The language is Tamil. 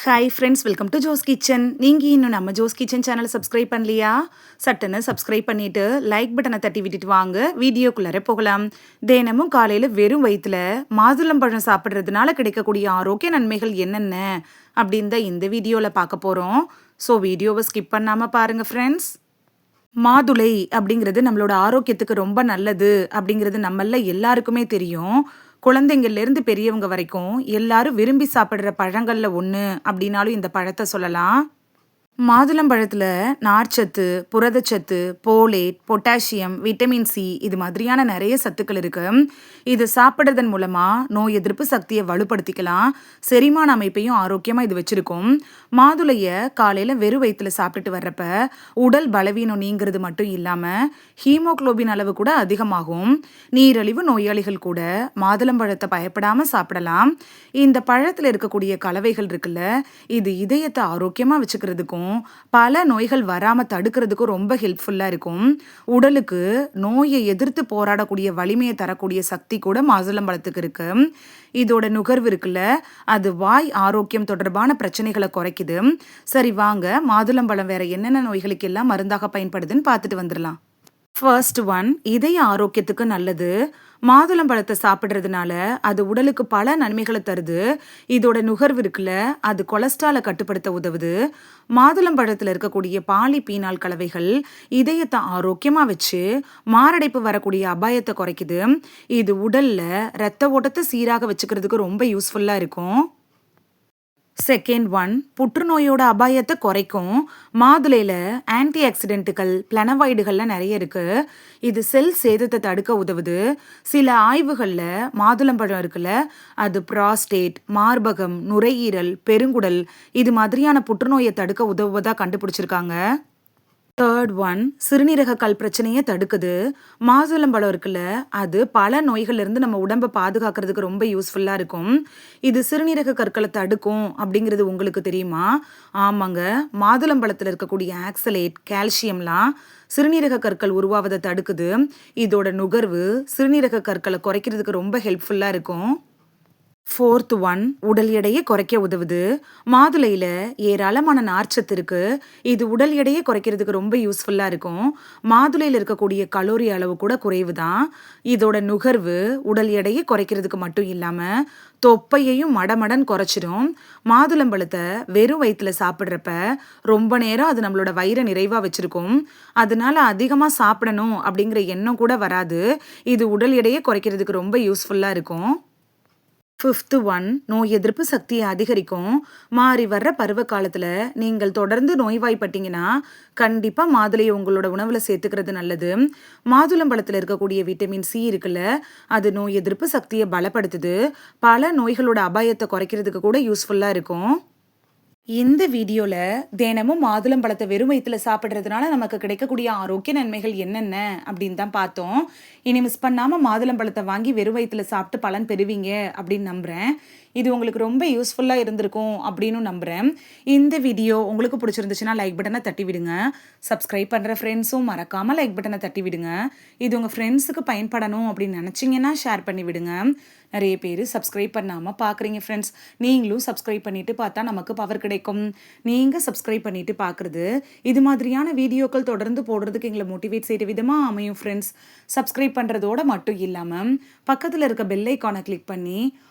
Hi friends welcome to Jo's kitchen நீங்கள் இன்னும் நம்ம ஜோஸ் கிச்சன் சேனலை சப்ஸ்கிரைப் பண்ணலையா? சட்டுன்னு சப்ஸ்கிரைப் பண்ணிவிட்டு லைக் பட்டனை தட்டி விட்டுட்டு வாங்க. வீடியோக்குள்ளார போகலாம். தினமும் காலையில் வெறும் வயிற்றில் மாதுளம்பழம் சாப்பிட்றதுனால கிடைக்கக்கூடிய ஆரோக்கிய நன்மைகள் என்னென்ன? அப்படின்னு தான் இந்த வீடியோவில் பார்க்க போகிறோம் ஸோ வீடியோவை ஸ்கிப் பண்ணாமல் பாருங்கள் ஃப்ரெண்ட்ஸ் மாதுளை அப்படிங்கிறது நம்மளோட ஆரோக்கியத்துக்கு ரொம்ப நல்லது அப்படிங்கிறது நம்மள எல்லாருக்குமே தெரியும். குழந்தைங்கள்லேருந்து பெரியவங்க வரைக்கும் எல்லாரும் விரும்பி சாப்பிட்ற பழங்களில் ஒன்று அப்படின்னாலும் இந்த பழத்தை சொல்லலாம். மாதுளம்பழத்தில் நார்ச்சத்து புரதச்சத்து போலேட் பொட்டாசியம் விட்டமின் சி இது மாதிரியான நிறைய சத்துக்கள் இருக்கு. இது சாப்பிட்றதன் மூலமாக நோய் எதிர்ப்பு சக்தியை வலுப்படுத்திக்கலாம். செரிமான அமைப்பையும் ஆரோக்கியமாக இது வச்சிருக்கும். மாதுளையை காலையில் வெறும் வயிற்றுல சாப்பிட்டுட்டு வர்றப்ப உடல் பலவீனம் நீங்கிறது மட்டும் இல்லாமல் ஹீமோக்ளோபின் அளவு கூட அதிகமாகும். நீரழிவு நோயாளிகள் கூட மாதுளம்பழத்தை பயப்படாமல் சாப்பிடலாம். இந்த பழத்தில் இருக்கக்கூடிய கலவைகள் இருக்குல்ல இது இதயத்தை ஆரோக்கியமாக வச்சுக்கிறதுக்கும் பல நோய்கள் வராமல் தடுக்கிறதுக்கும் ரொம்ப ஹெல்ப்ஃபுல்லாக இருக்கும். உடலுக்கு நோயை எதிர்த்து போராடக்கூடிய வலிமையை தரக்கூடிய சக்தி கூட மாதுளம்பழத்துக்கு இருக்கு. இதோட நுகர்வு இருக்குல்ல அது வாய் ஆரோக்கியம் தொடர்பான பிரச்சனைகளை குறைக்குது. சரி வாங்க மாதுளம்பழம் வேற என்னென்ன நோய்களுக்கு எல்லாம் மருந்தாக பயன்படுதுன்னு பார்த்துட்டு வந்துடலாம். ஃபர்ஸ்ட் ஒன் இதய ஆரோக்கியத்துக்கு நல்லது. மாதுளம்பழத்தை சாப்பிட்றதுனால அது உடலுக்கு பல நன்மைகளை தருது. இதோட நுகர்வு இருக்குல்ல அது கொலஸ்ட்ராலை கட்டுப்படுத்த உதவுது. மாதுளம்பழத்தில் இருக்கக்கூடிய பாலி பீனால் கலவைகள் இதயத்தை ஆரோக்கியமாக வச்சு மாரடைப்பு வரக்கூடிய அபாயத்தை குறைக்குது. இது உடலில் ரத்த ஓட்டத்தை சீராக வச்சுக்கிறதுக்கு ரொம்ப யூஸ்ஃபுல்லாக இருக்கும். செகண்ட் ஒன் புற்றுநோயோட அபாயத்தை குறைக்கும். மாதுளையில் ஆன்டி ஆக்சிடென்ட்டுகள் பிளனவாய்டுகள்லாம் நிறைய இருக்குது இது செல் சேதத்தை தடுக்க உதவுது. சில ஆய்வுகளில் மாதுளம்பழம் இருக்குல்ல அது ப்ராஸ்டேட் மார்பகம் நுரையீரல் பெருங்குடல் இது மாதிரியான புற்றுநோயை தடுக்க உதவுவதாக கண்டுபிடிச்சிருக்காங்க. தேர்ட் ஒன் சிறுநீரக கல் பிரச்சனையை தடுக்குது. மாதுளம்பழம் இருக்குல்ல அது பல நோய்கள்லேருந்து நம்ம உடம்பை பாதுகாக்கிறதுக்கு ரொம்ப யூஸ்ஃபுல்லாக இருக்கும். இது சிறுநீரக கற்களை தடுக்கும் அப்படிங்கிறது உங்களுக்கு தெரியுமா? ஆமாங்க. மாதுளம்பழத்தில் இருக்கக்கூடிய ஆக்சலேட் கால்சியம்லாம் சிறுநீரக கற்கள் உருவாவதை தடுக்குது. இதோட நுகர்வு சிறுநீரக கற்களை குறைக்கிறதுக்கு ரொம்ப ஹெல்ப்ஃபுல்லாக இருக்கும். ஃபோர்த் ஒன் உடல் எடையை குறைக்க உதவுது. மாதுளையில் ஏராளமான நார்ச்சத்து இருக்கு. இது உடல் எடையை குறைக்கிறதுக்கு ரொம்ப யூஸ்ஃபுல்லாக இருக்கும். மாதுளையில் இருக்கக்கூடிய கலோரி அளவு கூட குறைவு தான் இதோட நுகர்வு உடல் எடையை குறைக்கிறதுக்கு மட்டும் இல்லாமல் தொப்பையையும் மடமடன் குறைச்சிடும் மாதுளம்பழத்தை வெறும் வயிற்றுல சாப்பிட்றப்ப ரொம்ப நேரம் அது நம்மளோட வயிறை நிறைவாக வச்சுருக்கும். அதனால அதிகமாக சாப்பிடணும் அப்படிங்கிற எண்ணம் கூட வராது. இது உடல் எடையை குறைக்கிறதுக்கு ரொம்ப யூஸ்ஃபுல்லாக இருக்கும். ஃபிஃப்த்து ஒன் நோய் எதிர்ப்பு சக்தியை அதிகரிக்கும். மாறி வர்ற பருவ காலத்தில் நீங்கள் தொடர்ந்து நோய்வாய்ப்பட்டீங்கன்னா கண்டிப்பாக மாதுளையை உங்களோட உணவில் சேர்த்துக்கிறது நல்லது. மாதுளம்பழத்தில் இருக்கக்கூடிய விட்டமின் சி இருக்குல்ல அது நோய் எதிர்ப்பு சக்தியை பலப்படுத்துது. பல நோய்களோட அபாயத்தை குறைக்கிறதுக்கு கூட யூஸ்ஃபுல்லாக இருக்கும். இந்த வீடியோவில் தினமும் மாதுளம்பழத்தை வெறும் வயிற்றுல சாப்பிட்றதுனால நமக்கு கிடைக்கக்கூடிய ஆரோக்கிய நன்மைகள் என்னென்ன அப்படின்னு தான் பார்த்தோம். இனி மிஸ் பண்ணாமல் மாதுளம்பழத்தை வாங்கி வெறும் வயிற்றுல சாப்பிட்டு பலன் பெறுவீங்க அப்படின்னு நம்புகிறேன் இது உங்களுக்கு ரொம்ப யூஸ்ஃபுல்லாக இருந்திருக்கும் அப்படின்னு நம்புகிறேன் இந்த வீடியோ உங்களுக்கு பிடிச்சிருந்துச்சுன்னா லைக் பட்டனை தட்டி விடுங்க. சப்ஸ்கிரைப் பண்ணுற ஃப்ரெண்ட்ஸும் மறக்காமல் லைக் பட்டனை தட்டி விடுங்க. இது உங்கள் ஃப்ரெண்ட்ஸுக்கு பயன்படணும் அப்படின்னு நினச்சிங்கன்னா ஷேர் பண்ணி விடுங்க. நிறைய பேர் சப்ஸ்கிரைப் பண்ணாமல் பார்க்குறீங்க ஃப்ரெண்ட்ஸ் நீங்களும் சப்ஸ்கிரைப் பண்ணிவிட்டு பார்த்தா நமக்கு பவர் கிடைக்கும். நீங்கள் சப்ஸ்கிரைப் பண்ணிவிட்டு பார்க்குறது இது மாதிரியான வீடியோக்கள் தொடர்ந்து போடுறதுக்கு எங்களை மோட்டிவேட் செய்கிற விதமாக அமையும் ஃப்ரெண்ட்ஸ் சப்ஸ்கிரைப் பண்ணுறதோட மட்டும் இல்லாமல் பக்கத்தில் இருக்க பெல் ஐக்கானை கிளிக் பண்ணி